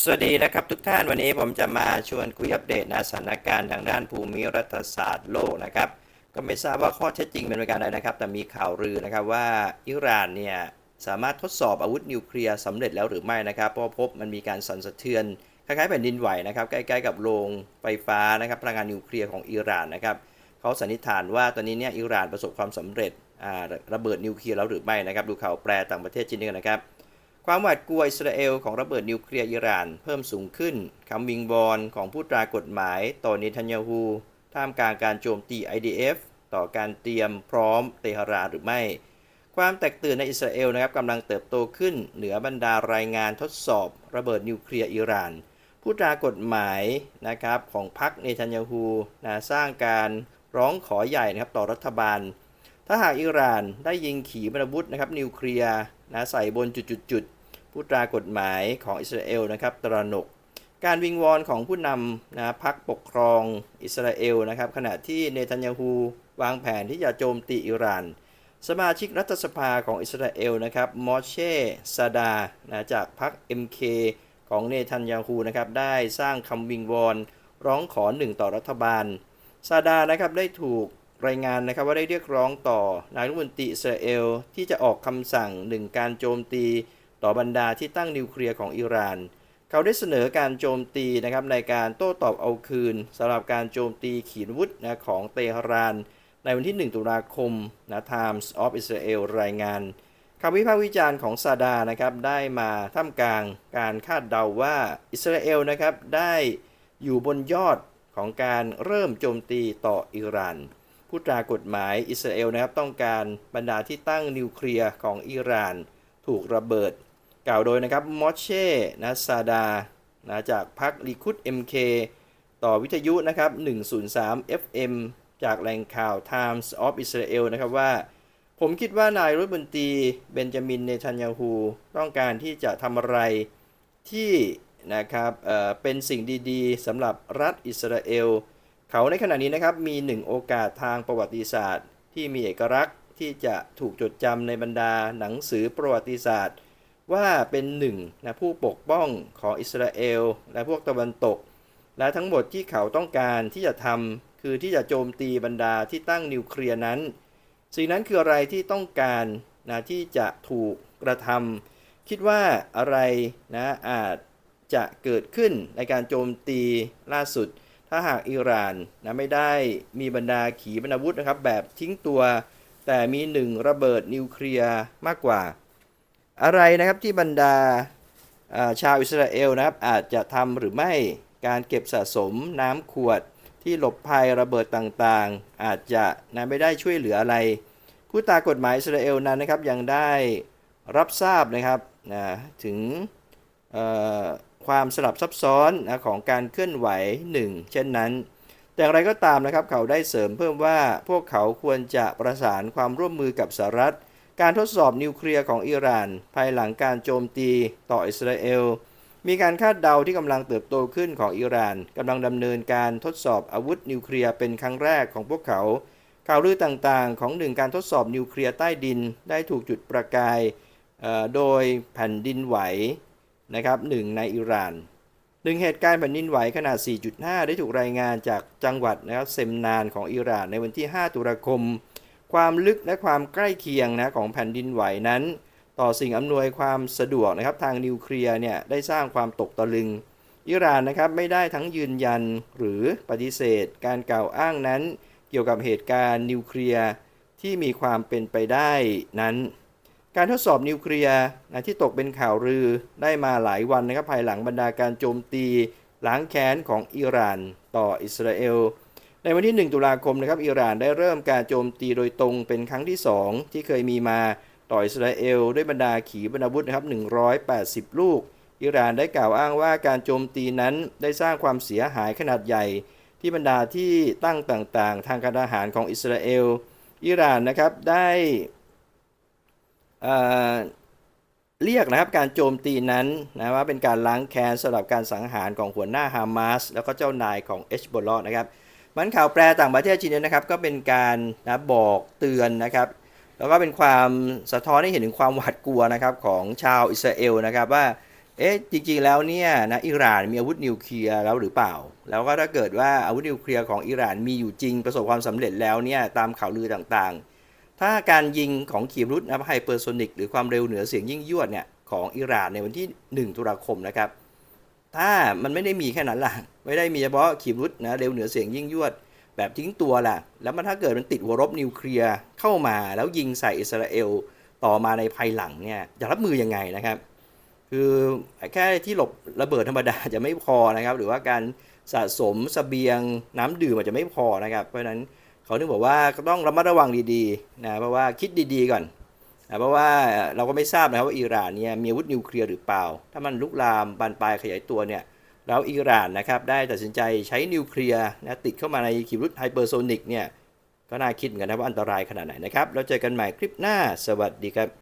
สวัสดีนะครับทุกท่านวันนี้ผมจะมาชวนคุยอัปเดตนะสถานการณ์ทางด้านภูมิรัฐศาสตร์โลกนะครับ ก็ไม่ทราบว่าข้อเท็จจริงเป็นประการใดนะครับ แต่มีข่าวลือนะครับว่าอิหร่านเนี่ยสามารถทดสอบอาวุธนิวเคลียร์สำเร็จแล้วหรือไม่นะครับเพราะพบมันมีการสั่นสะเทือนคล้ายๆแผ่นดินไหวนะครับใกล้ๆกับโรงไฟฟ้านะครับพลังงานนิวเคลียร์ของอิหร่านนะครับเขาสันนิษฐานว่าตอนนี้เนี่ยอิหร่านประสบความสำเร็จระเบิดนิวเคลียร์แล้วหรือไม่นะครับ ดูข่าวแปลต่างประเทศชิ้นกันนะครับ ความหวาดกลัวอิสราเอลของระเบิดนิวเคลียร์อิหร่านเพิ่มสูงขึ้นคำวิงวอนของผู้ตรากฎหมายต่อเนทันยาฮูท่ามกลางการโจมตี IDF ต่อการเตรียมพร้อมเตหะรานหรือไม่ ความแตกตื่นในอิสราเอลนะครับกำลังเติบโตขึ้นเหนือบรรดารายงานทดสอบ ระเบิดนิวเคลียร์อิหร่าน ผู้ตรากฎหมายนะครับของพรรคเนทันยาฮูนะสร้างการร้องขอใหญ่นะครับต่อรัฐบาล ถ้าหากอิหร่านได้ยิงขีปนาวุธนะครับนิวเคลียร์นะใส่บนจุดๆผู้ตรากฎหมายของอิสราเอลนะครับตระหนก การวิงวอนของผู้นำนะพรรคปกครองอิสราเอลนะครับขณะที่เนทันยาฮูวางแผนที่จะโจมตีอิหร่าน สมาชิกรัฐสภาของอิสราเอลนะครับมอเช่ซาดานะจากพรรค MK ของเนทันยาฮูนะครับได้สร้างคำวิงวอนร้องขอหนึ่งต่อรัฐบาลซาดานะครับได้ถูก รายงานนะครับว่าได้เรียกร้องต่อนายรัฐมนตรีอิสราเอล ที่จะออกคำสั่งหนึ่งการโจมตีต่อบรรดาที่ตั้งนิวเคลียร์ของอิหร่าน เขาได้เสนอการโจมตีนะครับในการโต้ตอบเอาคืนสำหรับการโจมตีขีปนวุธนะของเตหะราน ในวันที่ 1 ตุลาคมนะ Times of Israel รายงานคำวิพากษ์วิจารณ์ของซาดานะครับได้มาท่ามกลางการคาดเดาว่าอิสราเอลนะครับได้อยู่บนยอดของการเริ่มโจมตีต่ออิหร่าน ผู้ตรากฎหมายอิสราเอลนะครับต้องการบรรดาที่ตั้งนิวเคลียร์ของอิหร่านถูกระเบิด กล่าวโดยนะครับมอชเช่นะซาดานะจากพรรคลิคุด MK ต่อวิทยุนะครับ 103 FM จากแหล่งข่าว Times of Israel นะครับว่า ผมคิดว่านายรัฐมนตรีเบนจามินเนทันยาฮูต้องการที่จะทำอะไรที่นะครับเอ่อเป็นสิ่งดีๆสำหรับรัฐอิสราเอล เขาในขณะนี้นะครับมีหนึ่งโอกาสทางประวัติศาสตร์ ที่มีเอกลักษณ์ที่จะถูกจดจำในบรรดาหนังสือประวัติศาสตร์ ว่าเป็นหนึ่งนะผู้ปกป้องของอิสราเอล และพวกตะวันตก และทั้งหมดที่เขาต้องการที่จะทำคือที่จะโจมตีบรรดาที่ตั้งนิวเคลียร์นั้น สิ่งนั้นคืออะไรที่ต้องการนะที่จะถูกกระทำคิดว่าอะไรนะอาจจะเกิดขึ้นในการโจมตีล่าสุด ถ้าหากอิหร่านนะไม่ได้มีบรรดาขีปนาวุธนะครับแบบทิ้งตัว แต่มีหนึ่งระเบิดนิวเคลียร์มากกว่า อะไรนะครับที่บรรดาชาวอิสราเอลนะครับอาจจะทำหรือไม่การเก็บสะสมน้ำขวดที่หลบภัยระเบิดต่างๆ อาจจะนะไม่ได้ช่วยเหลืออะไร ผู้ตากฎหมายอิสราเอลนั้นนะครับยังได้รับทราบนะครับนะถึง ความสลับซับซ้อนนะของการเคลื่อนไหวหนึ่งเช่นนั้น แต่อย่างไรก็ตามนะครับเขาได้เสริมเพิ่มว่าพวกเขาควรจะประสานความร่วมมือกับสหรัฐ การทดสอบนิวเคลียร์ของอิหร่าน ภายหลังการโจมตีต่ออิสราเอล มีการคาดเดาที่กำลังเติบโตขึ้นของอิหร่านกำลังดำเนินการทดสอบอาวุธนิวเคลียร์เป็นครั้งแรกของพวกเขาข่าวลือต่างๆ ของหนึ่งการทดสอบนิวเคลียร์ใต้ดินได้ถูกจุดประกายโดยแผ่นดินไหว นะครับหนึ่งในอิหร่านหนึ่งเหตุการณ์แผ่นดินไหวขนาด 4.5 ได้ถูกรายงานจากจังหวัดนะครับเซมนานของอิหร่านในวันที่ 5 ตุลาคม ความลึกและความใกล้เคียงนะของแผ่นดินไหวนั้น ต่อสิ่งอำนวยความสะดวกนะครับทางนิวเคลียร์เนี่ยได้สร้างความตกตะลึง อิหร่านนะครับไม่ได้ทั้งยืนยันหรือปฏิเสธ การกล่าวอ้างนั้น เกี่ยวกับเหตุการณ์นิวเคลียร์ที่มีความเป็นไปได้นั้น การทดสอบนิวเคลียร์นะที่ตกเป็นข่าวลือได้มาหลายวันนะครับภายหลังบรรดาการโจมตีล้างแค้นของอิหร่านต่ออิสราเอล ในวันที่ 1 ตุลาคมนะครับอิหร่านได้เริ่มการโจมตีโดยตรงเป็นครั้งที่ 2 ที่เคยมีมาต่ออิสราเอล ด้วยบรรดาขีปนาวุธนะครับ 180 ลูก อิหร่านได้กล่าวอ้างว่าการโจมตีนั้นได้สร้างความเสียหายขนาดใหญ่ ที่บรรดาที่ตั้งต่างๆ ทางการทหารของอิสราเอล อิหร่านนะครับได้ เรียกนะครับการโจมตีนั้นนะว่าเป็นการล้างแค้นสำหรับการสังหารของหัวหน้าฮามาสแล้วก็เจ้านายของเอชบอลนะครับมันข่าวแปลต่างประเทศจีนนะครับก็เป็นการนะบอกเตือนนะครับ แล้วก็เป็นความสะท้อนให้เห็นถึงความหวาดกลัวนะครับของชาวอิสราเอลนะครับว่าเอ๊ะจริงๆแล้วเนี่ยนะอิหร่านมีอาวุธนิวเคลียร์แล้วหรือเปล่า แล้วก็ถ้าเกิดว่าอาวุธนิวเคลียร์ของอิหร่านมีอยู่จริงประสบความสำเร็จแล้วเนี่ยตามข่าวลือต่างๆ ถ้าการยิงของขีปนาวุธนะไฮเปอร์โซนิกหรือความเร็วเหนือเสียงยิ่งยวดเนี่ยของอิหร่านในวันที่ 1 ตุลาคมนะครับ ถ้ามันไม่ได้มีแค่นั้นล่ะ ไม่ได้มีเฉพาะขีปนาวุธนะเร็วเหนือเสียงยิ่งยวด แบบทิ้งตัวล่ะ แล้วมันถ้าเกิดมันติดหัวรบนิวเคลียร์เข้ามาแล้วยิงใส่อิสราเอลต่อมาในภายหลังเนี่ยจะรับมือยังไงนะครับ คือแค่ที่หลบระเบิดธรรมดาจะไม่พอนะครับ หรือว่าการสะสมสเสบียงน้ำดื่มอาจจะไม่พอนะครับ เพราะฉะนั้น เขาถึงบอกว่าก็ต้องระมัดระวังดีๆนะเพราะว่าคิดดีๆก่อนนะเพราะว่าเราก็ไม่ทราบนะครับว่าอิหร่านเนี่ยมีอาวุธนิวเคลียร์หรือเปล่า ถ้ามันลุกลามบานปลายขยายตัวเนี่ยแล้วอิหร่านนะครับได้ตัดสินใจใช้นิวเคลียร์นะติดเข้ามาในขีปนาวุธไฮเปอร์โซนิกเนี่ยก็น่าคิดเหมือนกันนะว่าอันตรายขนาดไหนนะครับ แล้วเจอกันใหม่คลิปหน้าสวัสดีครับ